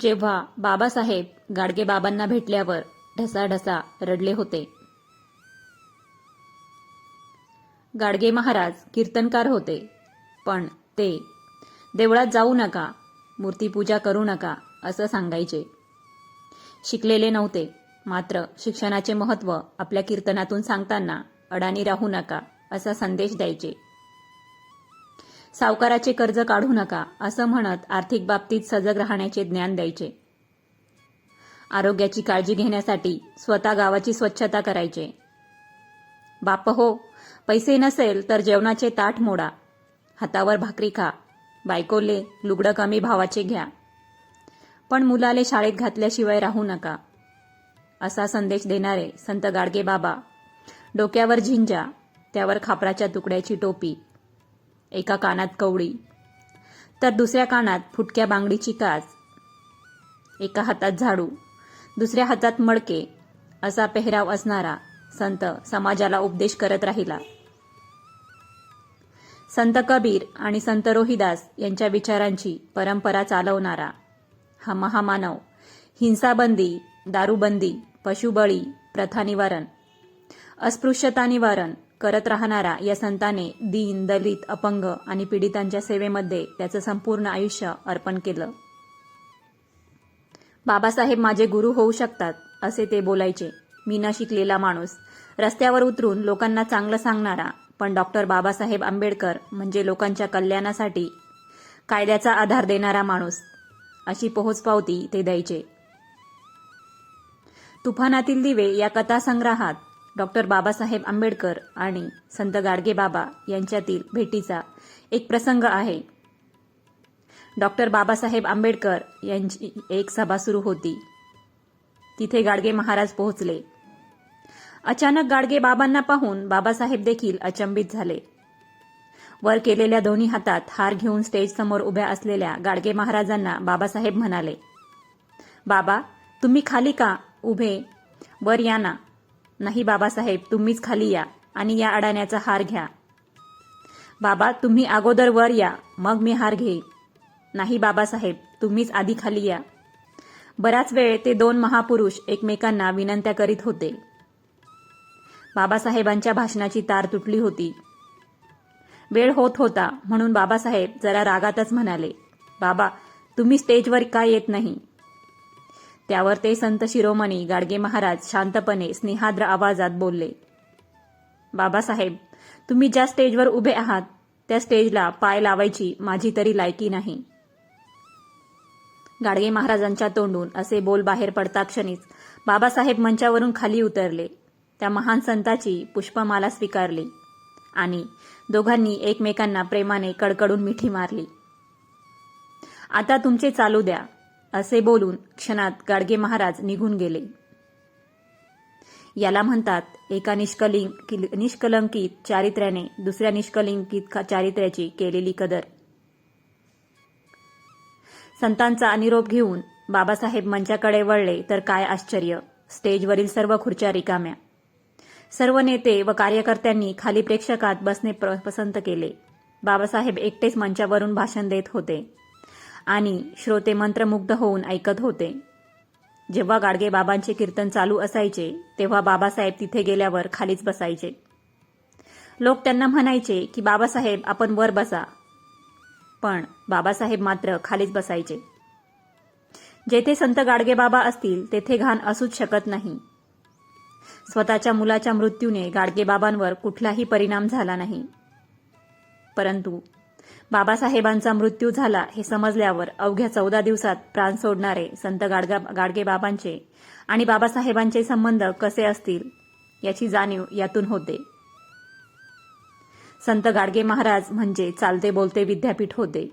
जेव्हा बाबासाहेब गाडगेबाबांना भेटल्यावर ढसाढसा रडले होते. गाडगे महाराज कीर्तनकार होते पण ते देवळात जाऊ नका मूर्तीपूजा करू नका असं सांगायचे. शिकलेले नव्हते मात्र शिक्षणाचे महत्त्व आपल्या कीर्तनातून सांगताना अडाणी राहू नका असा संदेश द्यायचे. सावकाराचे कर्ज काढू नका असं म्हणत आर्थिक बाबतीत सजग राहण्याचे ज्ञान द्यायचे. आरोग्याची काळजी घेण्यासाठी स्वतः गावाची स्वच्छता करायचे. बाप हो पैसे नसेल तर जेवणाचे ताट मोडा. हातावर भाकरी खा. बायकोले लुगडं कमी भावाचे घ्या. पण मुलाले शाळेत घातल्याशिवाय राहू नका. असा संदेश देणारे संत गाडगे बाबा डोक्यावर झिंजा त्यावर खापराच्या तुकड्याची टोपी. एका कानात कवडी तर दुसऱ्या कानात फुटक्या बांगडीची काच एका हातात झाडू दुसऱ्या हातात मडके असा पेहराव असणारा संत समाजाला उपदेश करत राहिला. संत कबीर आणि संत रोहिदास यांच्या विचारांची परंपरा चालवणारा हा महामानव हिंसाबंदी दारूबंदी पशुबळी प्रथा निवारण अस्पृश्यता निवारण करत राहणारा या संताने दीन दलित अपंग आणि पीडितांच्या सेवेमध्ये त्याचं संपूर्ण आयुष्य अर्पण केलं. बाबासाहेब माझे गुरु होऊ शकतात असे ते बोलायचे. मी न शिकलेला माणूस. रस्त्यावर उतरून लोकांना चांगलं सांगणारा पण डॉक्टर बाबासाहेब आंबेडकर म्हणजे लोकांच्या कल्याणासाठी कायद्याचा आधार देणारा माणूस. अशी पोहोचपावती ते द्यायचे. तुफानातील दिवे या कथासंग्रहात डॉक्टर बाबासाहेब आंबेडकर आणि संत गाडगेबाबा यांच्यातील भेटीचा एक प्रसंग आहे. डॉक्टर बाबासाहेब आंबेडकर यांची एक सभा सुरू होती. तिथे गाडगे महाराज पोहोचले. अचानक गाडगे बाबांना पाहून बाबासाहेब देखील अचंबित झाले. वर केलेल्या दोन्ही हातात हार घेऊन स्टेज समोर उभ्या असलेल्या गाडगे महाराजांना बाबासाहेब म्हणाले बाबा तुम्ही खाली का? उभे. वर या ना. नाही बाबासाहेब तुम्हीच खाली या आणि या अडाण्याचा हार घ्या. बाबा तुम्ही अगोदर वर या मग मी हार घेईन. नाही बाबासाहेब तुम्हीच आधी खाली या. बराच वेळ ते दोन महापुरुष एकमेकांना विनंत्या करीत होते. बाबासाहेबांच्या भाषणाची तार तुटली होती. वेळ होत होता म्हणून बाबासाहेब जरा रागातच म्हणाले बाबा तुम्ही स्टेजवर का येत नाही? त्यावर ते संत शिरोमणी गाडगे महाराज शांतपणे स्नेहाद्र आवाजात बोलले. बाबासाहेब तुम्ही ज्या स्टेजवर उभे आहात त्या स्टेजला पाय लावायची माझी तरी लायकी नाही. गाडगे महाराजांच्या तोंडून असे बोल बाहेर पडता क्षणीच बाबासाहेब मंचावरून खाली उतरले. त्या महान संताची पुष्पमाला स्वीकारली आणि दोघांनी एकमेकांना प्रेमाने कडकडून मिठी मारली. आता तुमचे चालू द्या. असे बोलून क्षणात गाडगे महाराज निघून गेले. याला म्हणतात एका निष्कलिंक निष्कलंकित चारित्र्याने दुसऱ्या निष्कलिंकित चारित्र्याची केलेली कदर. संतांचा निरोप घेऊन बाबासाहेब मंचाकडे वळले तर काय आश्चर्य स्टेजवरील सर्व खुर्च्या रिकाम्या. सर्व नेते व कार्यकर्त्यांनी खाली प्रेक्षकात बसणे पसंत केले. बाबासाहेब एकटेच मंचावरून भाषण देत होते. आणि श्रोते मंत्रमुग्ध होऊन ऐकत होते. जेव्हा गाडगे बाबांचे कीर्तन चालू असायचे तेव्हा बाबासाहेब तिथे गेल्यावर खालीच बसायचे. लोक त्यांना म्हणायचे की बाबासाहेब आपण वर बसा. पण बाबासाहेब मात्र खालीच बसायचे. जेथे संत गाडगे बाबा असतील तेथे घाण असूच शकत नाही. स्वतःच्या मुलाच्या मृत्यूने गाडगेबाबांवर कुठलाही परिणाम झाला नाही. परंतु बाबासाहेबांचा मृत्यू झाला हे समजल्यावर अवघ्या चौदा दिवसात प्राण सोडणारे संत गाडगा गाडगेबाबांचे आणि बाबासाहेबांचे संबंध कसे असतील याची जाणीव यातून होते. संत गाडगे महाराज म्हणजे चालते बोलते विद्यापीठ होते.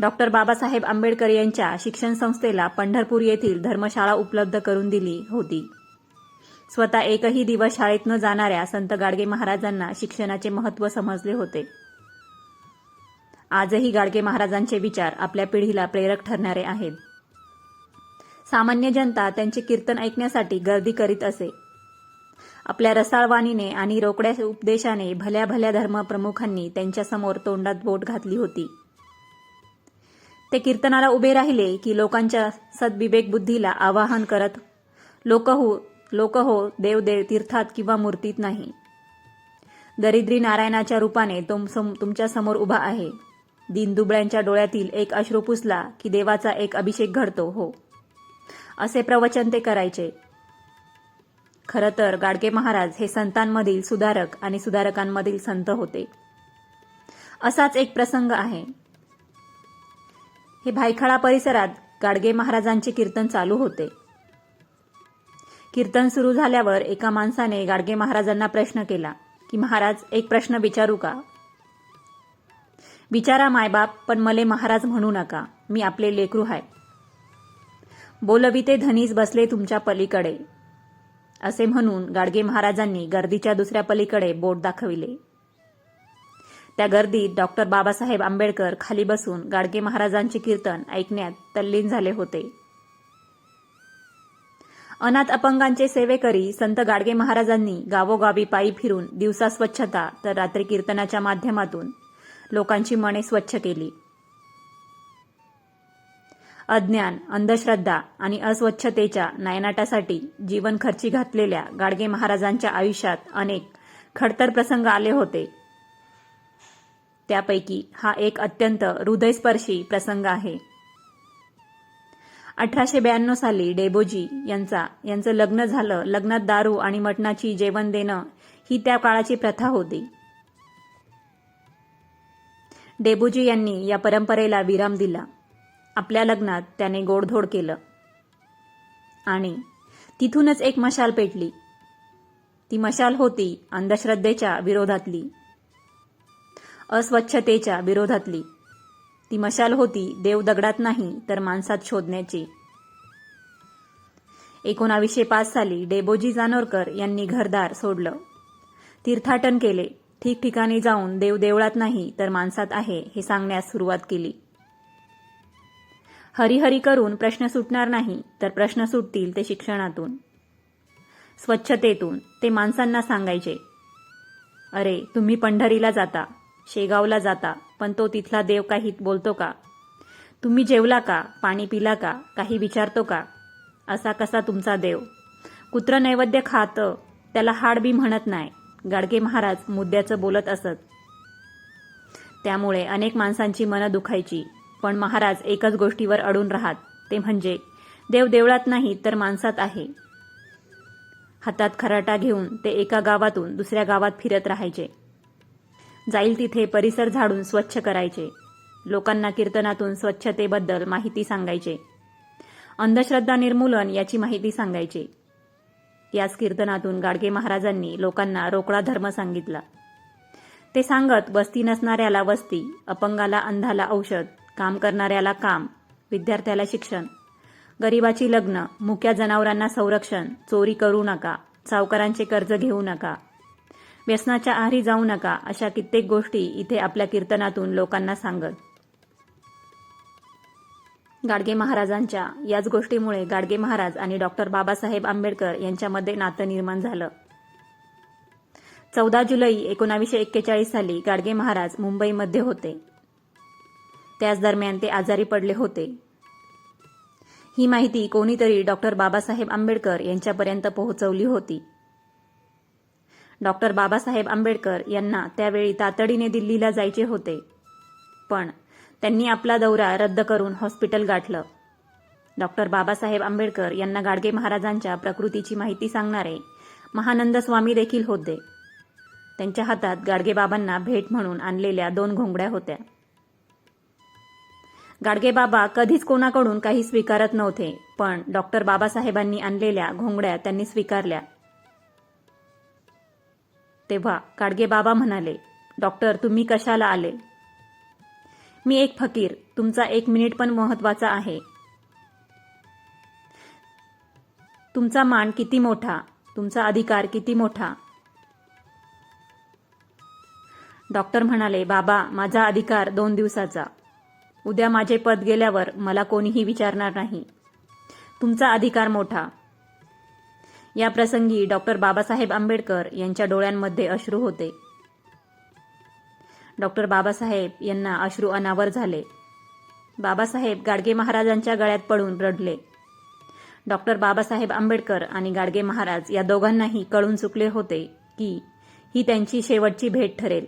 डॉक्टर बाबासाहेब आंबेडकर यांच्या शिक्षण संस्थेला पंढरपूर येथील धर्मशाळा उपलब्ध करून दिली होती. स्वतः एकही दिवस शाळेत न जाणाऱ्या संत गाडगे महाराजांना शिक्षणाचे महत्त्व समजले होते. आजही गाडगे महाराजांचे विचार आपल्या पिढीला प्रेरक ठरणारे आहेत. सामान्य जनता त्यांचे कीर्तन ऐकण्यासाठी गर्दी करीत असे. आपल्या रसाळवाणीने आणि रोकड्या उपदेशाने भल्या भल्या धर्मप्रमुखांनी त्यांच्यासमोर तोंडात बोट घातली होती. ते कीर्तनाला उभे राहिले की लोकांच्या सद्विवेक बुद्धीला आवाहन करत लोक हो लोक हो देव देव तीर्थात किंवा मूर्तीत नाही. दरिद्री नारायणाच्या रूपाने तुम तुमच्यासमोर उभा आहे. दीनदुबळ्यांच्या डोळ्यातील एक अश्रू पुसला की देवाचा एक अभिषेक घडतो हो. असे प्रवचन ते करायचे. खरं तर गाडगे महाराज हे संतांमधील सुधारक आणि सुधारकांमधील संत होते. असाच एक प्रसंग आहे. हे भायखळा परिसरात गाडगे महाराजांचे कीर्तन चालू होते. कीर्तन सुरू झाल्यावर एका माणसाने गाडगे महाराजांना प्रश्न केला की महाराज एक प्रश्न विचारू का? विचारा मायबाप पण मले महाराज म्हणू नका. मी आपले लेकरू आहे बोलविते धनीस बसले तुमच्या पलीकडे. असे म्हणून गाडगे महाराजांनी गर्दीच्या दुसऱ्या पलीकडे बोट दाखविले. त्या गर्दीत डॉक्टर बाबासाहेब आंबेडकर खाली बसून गाडगे महाराजांचे कीर्तन ऐकण्यात तल्लीन झाले होते. अनाथ अपंगांचे सेवेकरी संत गाडगे महाराजांनी गावोगावी पायी फिरून दिवसा स्वच्छता तर रात्री कीर्तनाच्या माध्यमातून लोकांची मने स्वच्छ केली. अज्ञान अंधश्रद्धा आणि अस्वच्छतेच्या नायनाटासाठी जीवन खर्ची घातलेल्या गाडगे महाराजांच्या आयुष्यात अनेक खडतर प्रसंग आले होते. त्यापैकी हा एक अत्यंत हृदयस्पर्शी प्रसंग आहे. अठराशे ब्याण्णव साली डेबोजी यांचा यांचं लग्न झालं लग्नात दारू आणि मटणाची जेवण देणं ही त्या काळाची प्रथा होती. डेबूजी यांनी या परंपरेला विराम दिला. आपल्या लग्नात त्याने गोडधोड केलं. आणि तिथूनच एक मशाल पेटली. ती मशाल होती अंधश्रद्धेच्या विरोधातली. अस्वच्छतेच्या विरोधातली. ती मशाल होती देव दगडात नाही तर माणसात शोधण्याची. एकोणावीसशे पाच साली डेबोजी जानोरकर यांनी घरदार सोडलं. तीर्थाटन केले. ठिकठिकाणी जाऊन देव देवळात नाही तर माणसात आहे हे सांगण्यास सुरुवात केली. हरिहरी करून प्रश्न सुटणार नाही तर प्रश्न सुटतील ते शिक्षणातून. स्वच्छतेतून ते माणसांना सांगायचे. अरे तुम्ही पंढरीला जाता शेगावला जाता पण तो तिथला देव काही बोलतो का? तुम्ही जेवला का पाणी पिला का काही विचारतो का? असा कसा तुमचा देव? कुत्र नैवेद्य खातं त्याला हाड बी म्हणत नाही. गाडगे महाराज मुद्द्याचं बोलत असत. त्यामुळे अनेक माणसांची मनं दुखायची पण महाराज एकच गोष्टीवर अडून राहत ते म्हणजे देव देवळात नाही तर माणसात आहे. हातात खराटा घेऊन ते एका गावातून दुसऱ्या गावात फिरत राहायचे. जाईल तिथे परिसर झाडून स्वच्छ करायचे. लोकांना कीर्तनातून स्वच्छतेबद्दल माहिती सांगायचे. अंधश्रद्धा निर्मूलन याची माहिती सांगायचे. याच कीर्तनातून गाडगे महाराजांनी लोकांना रोकडा धर्म सांगितला. ते सांगत वस्ती नसणाऱ्याला वस्ती अपंगाला अंधाला औषध काम करणाऱ्याला काम विद्यार्थ्याला शिक्षण गरिबाची लग्न मुक्या जनावरांना संरक्षण चोरी करू नका सावकारांचे कर्ज घेऊ नका व्यसनाच्या आहारी जाऊ नका अशा कित्येक गोष्टी इथे आपल्या कीर्तनातून लोकांना सांगत. गाडगे महाराजांच्या याच गोष्टीमुळे गाडगे महाराज आणि डॉक्टर बाबासाहेब आंबेडकर यांच्यामध्ये नातं निर्माण झालं. चौदा जुलै एकोणावीसशे एक्केचाळीस साली गाडगे महाराज मुंबईमध्ये होते. त्याच दरम्यान ते आजारी पडले होते. ही माहिती कोणीतरी डॉक्टर बाबासाहेब आंबेडकर यांच्यापर्यंत पोहोचवली होती. डॉक्टर बाबासाहेब आंबेडकर यांना त्यावेळी तातडीने दिल्लीला जायचे होते. पण त्यांनी आपला दौरा रद्द करून हॉस्पिटल गाठलं. डॉक्टर बाबासाहेब आंबेडकर यांना गाडगे महाराजांच्या प्रकृतीची माहिती सांगणारे महानंद स्वामी देखील होते. त्यांच्या हातात गाडगेबाबांना भेट म्हणून आणलेल्या दोन घोंगड्या होत्या. गाडगेबाबा कधीच कोणाकडून काही स्वीकारत नव्हते पण डॉक्टर बाबासाहेबांनी आणलेल्या घोंगड्या त्यांनी स्वीकारल्या. तेव्हा गाडगेबाबा म्हणाले डॉक्टर तुम्ही कशाला आले? मी एक फकीर. तुमचा एक मिनिट पण महत्त्वाचा आहे. तुमचा मान किती मोठा? तुमचा अधिकार किती मोठा? डॉक्टर म्हणाले बाबा माझा अधिकार दोन दिवसाचा. उद्या माझे पद गेल्यावर मला कोणीही विचारणार नाही. तुमचा अधिकार मोठा. या प्रसंगी डॉक्टर बाबासाहेब आंबेडकर यांच्या डोळ्यांमध्ये अश्रू होते. डॉक्टर बाबासाहेब यांना अश्रू अनावर झाले. बाबासाहेब गाडगे महाराजांच्या गळ्यात पडून रडले. डॉक्टर बाबासाहेब आंबेडकर आणि गाडगे महाराज या दोघांनाही कळून चुकले होते की ही त्यांची शेवटची भेट ठरेल.